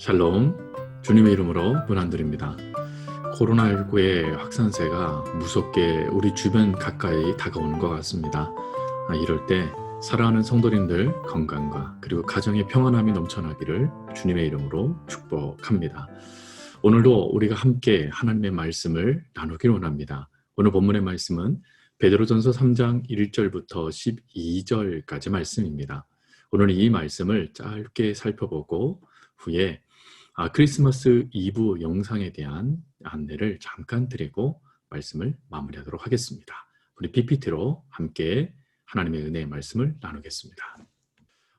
샬롬, 주님의 이름으로 문안드립니다. 코로나19의 확산세가 무섭게 우리 주변 가까이 다가오는 것 같습니다. 아, 이럴 때 사랑하는 성도님들 건강과 그리고 가정의 평안함이 넘쳐나기를 주님의 이름으로 축복합니다. 오늘도 우리가 함께 하나님의 말씀을 나누길 원합니다. 오늘 본문의 말씀은 베드로전서 3장 1절부터 12절까지 말씀입니다. 오늘 이 말씀을 짧게 살펴보고 후에 아, 크리스마스 이브 영상에 대한 안내를 잠깐 드리고 말씀을 마무리하도록 하겠습니다. 우리 PPT로 함께 하나님의 은혜의 말씀을 나누겠습니다.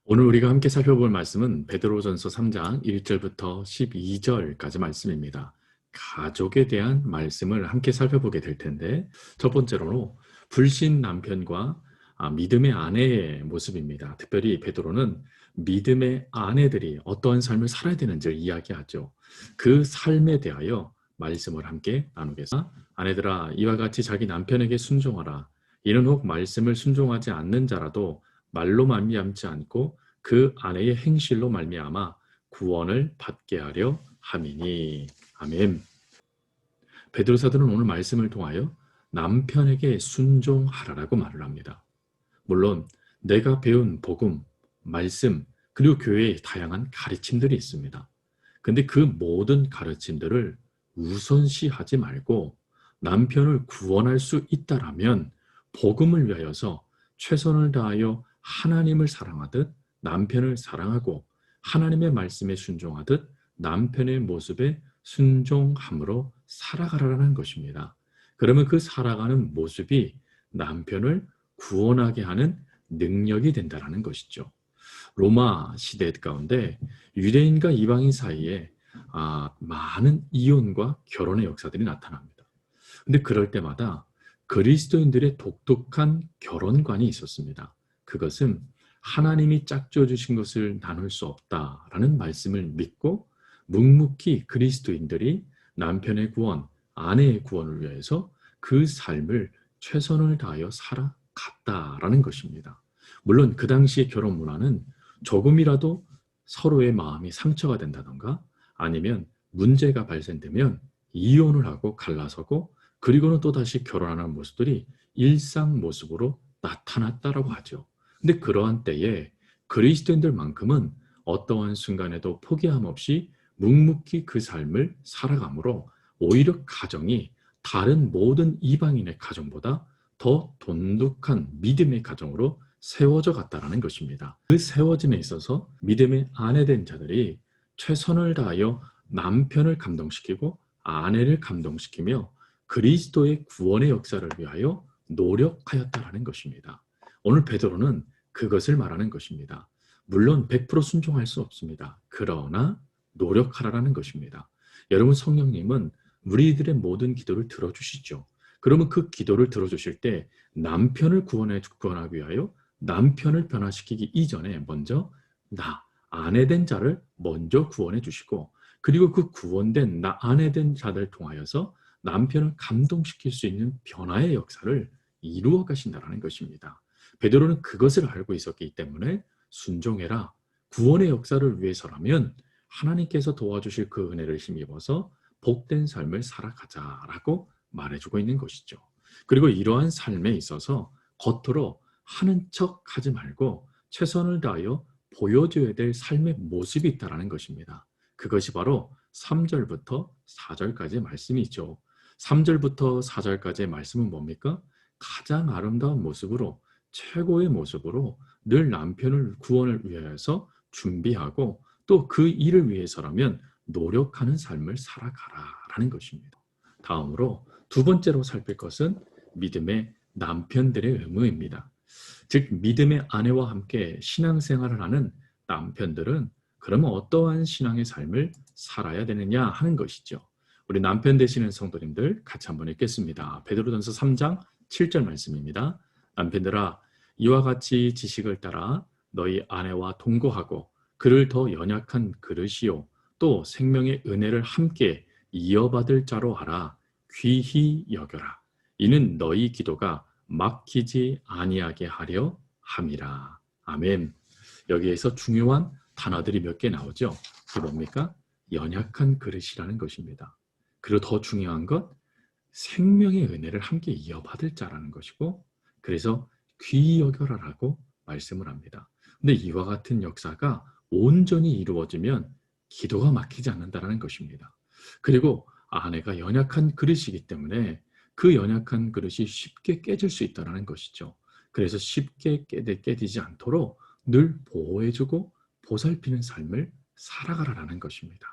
오늘 우리가 함께 살펴볼 말씀은 베드로전서 3장 1절부터 12절까지 말씀입니다. 가족에 대한 말씀을 함께 살펴보게 될 텐데 첫 번째로 불신 남편과 아, 믿음의 아내의 모습입니다. 특별히 베드로는 믿음의 아내들이 어떠한 삶을 살아야 되는지를 이야기하죠. 그 삶에 대하여 말씀을 함께 나누겠습니다. 아내들아 이와 같이 자기 남편에게 순종하라. 이는 혹 말씀을 순종하지 않는 자라도 말로 말미암지 않고 그 아내의 행실로 말미암아 구원을 받게 하려 함이니. 아멘. 베드로 사도는 오늘 말씀을 통하여 남편에게 순종하라라고 말을 합니다. 물론 내가 배운 복음, 말씀, 그리고 교회의 다양한 가르침들이 있습니다. 근데 그 모든 가르침들을 우선시하지 말고 남편을 구원할 수 있다라면 복음을 위하여서 최선을 다하여 하나님을 사랑하듯 남편을 사랑하고 하나님의 말씀에 순종하듯 남편의 모습에 순종함으로 살아가라는 것입니다. 그러면 그 살아가는 모습이 남편을 구원하게 하는 능력이 된다는 것이죠. 로마 시대 가운데 유대인과 이방인 사이에 아, 많은 이혼과 결혼의 역사들이 나타납니다. 근데 그럴 때마다 그리스도인들의 독특한 결혼관이 있었습니다. 그것은 하나님이 짝지어 주신 것을 나눌 수 없다라는 말씀을 믿고 묵묵히 그리스도인들이 남편의 구원, 아내의 구원을 위해서 그 삶을 최선을 다하여 살아갔다라는 것입니다. 물론 그 당시의 결혼 문화는 조금이라도 서로의 마음이 상처가 된다던가 아니면 문제가 발생되면 이혼을 하고 갈라서고 그리고는 또다시 결혼하는 모습들이 일상 모습으로 나타났다라고 하죠. 근데 그러한 때에 그리스도인들만큼은 어떠한 순간에도 포기함 없이 묵묵히 그 삶을 살아가므로 오히려 가정이 다른 모든 이방인의 가정보다 더 돈독한 믿음의 가정으로 세워져 갔다라는 것입니다. 그 세워짐에 있어서 믿음의 아내된 자들이 최선을 다하여 남편을 감동시키고 아내를 감동시키며 그리스도의 구원의 역사를 위하여 노력하였다라는 것입니다. 오늘 베드로는 그것을 말하는 것입니다. 물론 100% 순종할 수 없습니다. 그러나 노력하라는 것입니다. 여러분 성령님은 우리들의 모든 기도를 들어주시죠. 그러면 그 기도를 들어주실 때 남편을 구원해 구원하기 위하여 남편을 변화시키기 이전에 먼저 나 아내 된 자를 먼저 구원해 주시고 그리고 그 구원된 나 아내 된 자들 통하여서 남편을 감동시킬 수 있는 변화의 역사를 이루어 가신다라는 것입니다. 베드로는 그것을 알고 있었기 때문에 순종해라. 구원의 역사를 위해서라면 하나님께서 도와주실 그 은혜를 힘입어서 복된 삶을 살아가자라고 말해주고 있는 것이죠. 그리고 이러한 삶에 있어서 겉으로 하는 척 하지 말고 최선을 다하여 보여줘야 될 삶의 모습이 있다는 것입니다. 그것이 바로 3절부터 4절까지의 말씀이죠. 3절부터 4절까지의 말씀은 뭡니까? 가장 아름다운 모습으로 최고의 모습으로 늘 남편을 구원을 위해서 준비하고 또 그 일을 위해서라면 노력하는 삶을 살아가라라는 것입니다. 다음으로 두 번째로 살필 것은 믿음의 남편들의 의무입니다. 즉 믿음의 아내와 함께 신앙생활을 하는 남편들은 그러면 어떠한 신앙의 삶을 살아야 되느냐 하는 것이죠. 우리 남편 되시는 성도님들 같이 한번 읽겠습니다. 베드로전서 3장 7절 말씀입니다. 남편들아 이와 같이 지식을 따라 너희 아내와 동거하고 그를 더 연약한 그릇이요 또 생명의 은혜를 함께 이어받을 자로 하라 귀히 여겨라 이는 너희 기도가 막히지 아니하게 하려 함이라. 아멘. 여기에서 중요한 단어들이 몇 개 나오죠. 그게 뭡니까? 연약한 그릇이라는 것입니다. 그리고 더 중요한 것 생명의 은혜를 함께 이어받을 자라는 것이고 그래서 귀히 여겨라라고 말씀을 합니다. 근데 이와 같은 역사가 온전히 이루어지면 기도가 막히지 않는다는 것입니다. 그리고 아내가 연약한 그릇이기 때문에 그 연약한 그릇이 쉽게 깨질 수 있다는 것이죠. 그래서 쉽게 깨- 깨지지 않도록 늘 보호해주고 보살피는 삶을 살아가라라는 것입니다.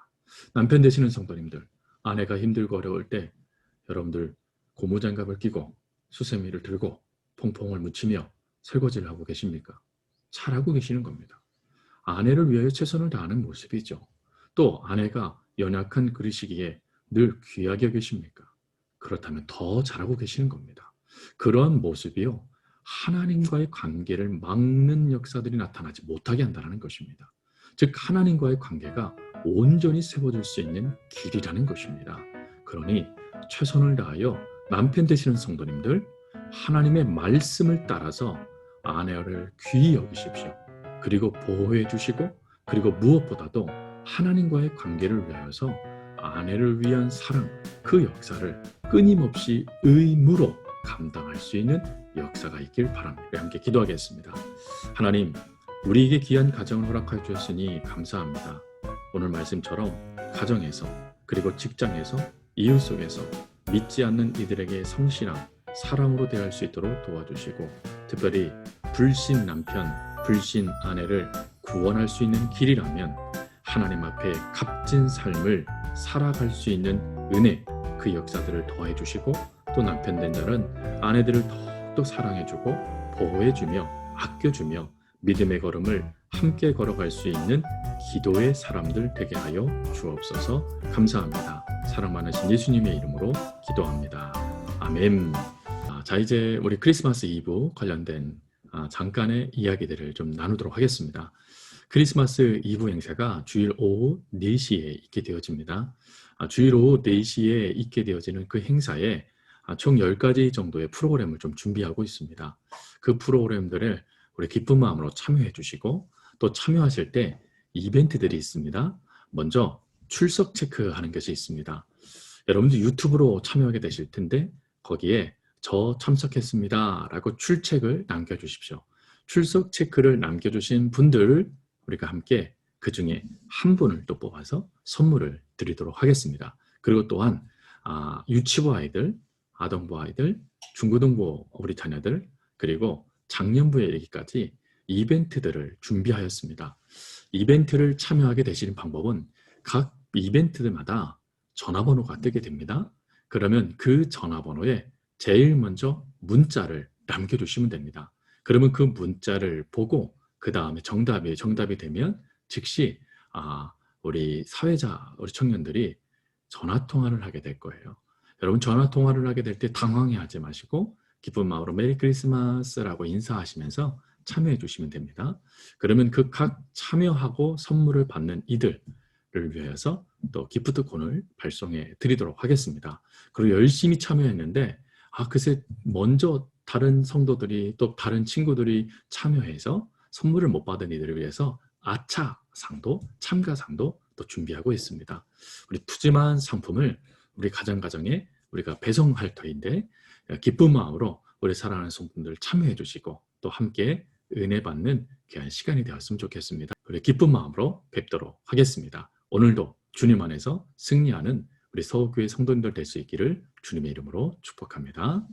남편 되시는 성도님들, 아내가 힘들고 어려울 때 여러분들 고무장갑을 끼고 수세미를 들고 퐁퐁을 묻히며 설거지를 하고 계십니까? 잘하고 계시는 겁니다. 아내를 위하여 최선을 다하는 모습이죠. 또 아내가 연약한 그릇이기에 늘 귀하게 여기십니까? 그렇다면 더 잘하고 계시는 겁니다. 그러한 모습이요. 하나님과의 관계를 막는 역사들이 나타나지 못하게 한다는 것입니다. 즉 하나님과의 관계가 온전히 세워질 수 있는 길이라는 것입니다. 그러니 최선을 다하여 남편 되시는 성도님들 하나님의 말씀을 따라서 아내를 귀히 여기십시오. 그리고 보호해 주시고 그리고 무엇보다도 하나님과의 관계를 위하여서 아내를 위한 사랑 그 역사를 끊임없이 의무로 감당할 수 있는 역사가 있길 바랍니다. 함께 기도하겠습니다. 하나님, 우리에게 귀한 가정을 허락하여 주셨으니 감사합니다. 오늘 말씀처럼 가정에서 그리고 직장에서 이웃 속에서 믿지 않는 이들에게 성실한 사랑으로 대할 수 있도록 도와주시고 특별히 불신 남편, 불신 아내를 구원할 수 있는 길이라면 하나님 앞에 값진 삶을 살아갈 수 있는 은혜 그 역사들을 더해 주시고 또 남편 된 자는 아내들을 더욱더 사랑해 주고 보호해 주며 아껴 주며 믿음의 걸음을 함께 걸어갈 수 있는 기도의 사람들 되게 하여 주옵소서 감사합니다. 사랑 많으신 예수님의 이름으로 기도합니다. 아멘. 아, 자 이제 우리 크리스마스 이브 관련된 아, 잠깐의 이야기들을 좀 나누도록 하겠습니다. 크리스마스 이브 행사가 주일 오후 4시에 있게 되어집니다. 아, 주일 오후 4시에 있게 되어지는 그 행사에 아, 총 10가지 정도의 프로그램을 좀 준비하고 있습니다. 그 프로그램들을 우리 기쁜 마음으로 참여해 주시고 또 참여하실 때 이벤트들이 있습니다. 먼저 출석 체크하는 것이 있습니다. 여러분들 유튜브로 참여하게 되실 텐데 거기에 저 참석했습니다 라고 출첵을 남겨주십시오. 출석 체크를 남겨주신 분들 우리가 함께 그 중에 한 분을 또 뽑아서 선물을 드리도록 하겠습니다. 그리고 또한 아, 유치부 아이들, 아동부 아이들, 중고등부 우리 자녀들 그리고 작년부에 이르기까지 이벤트들을 준비하였습니다. 이벤트를 참여하게 되시는 방법은 각 이벤트들마다 전화번호가 뜨게 됩니다. 그러면 그 전화번호에 제일 먼저 문자를 남겨주시면 됩니다. 그러면 그 문자를 보고 그 다음에 정답이 정답이 되면 즉시 아 우리 사회자 우리 청년들이 전화 통화를 하게 될 거예요. 여러분 전화 통화를 하게 될 때 당황해하지 마시고 기쁜 마음으로 메리 크리스마스라고 인사하시면서 참여해 주시면 됩니다. 그러면 그 각 참여하고 선물을 받는 이들을 위해서 또 기프트콘을 발송해 드리도록 하겠습니다. 그리고 열심히 참여했는데 아 글쎄 먼저 다른 성도들이 또 다른 친구들이 참여해서 선물을 못 받은 이들을 위해서 아차상도 참가상도 또 준비하고 있습니다. 우리 푸짐한 상품을 우리 가정 가정에 우리가 배송할 터인데 기쁜 마음으로 우리 사랑하는 성분들 참여해 주시고 또 함께 은혜 받는 귀한 시간이 되었으면 좋겠습니다. 우리 기쁜 마음으로 뵙도록 하겠습니다. 오늘도 주님 안에서 승리하는 우리 서울교회 성도님들 될 수 있기를 주님의 이름으로 축복합니다.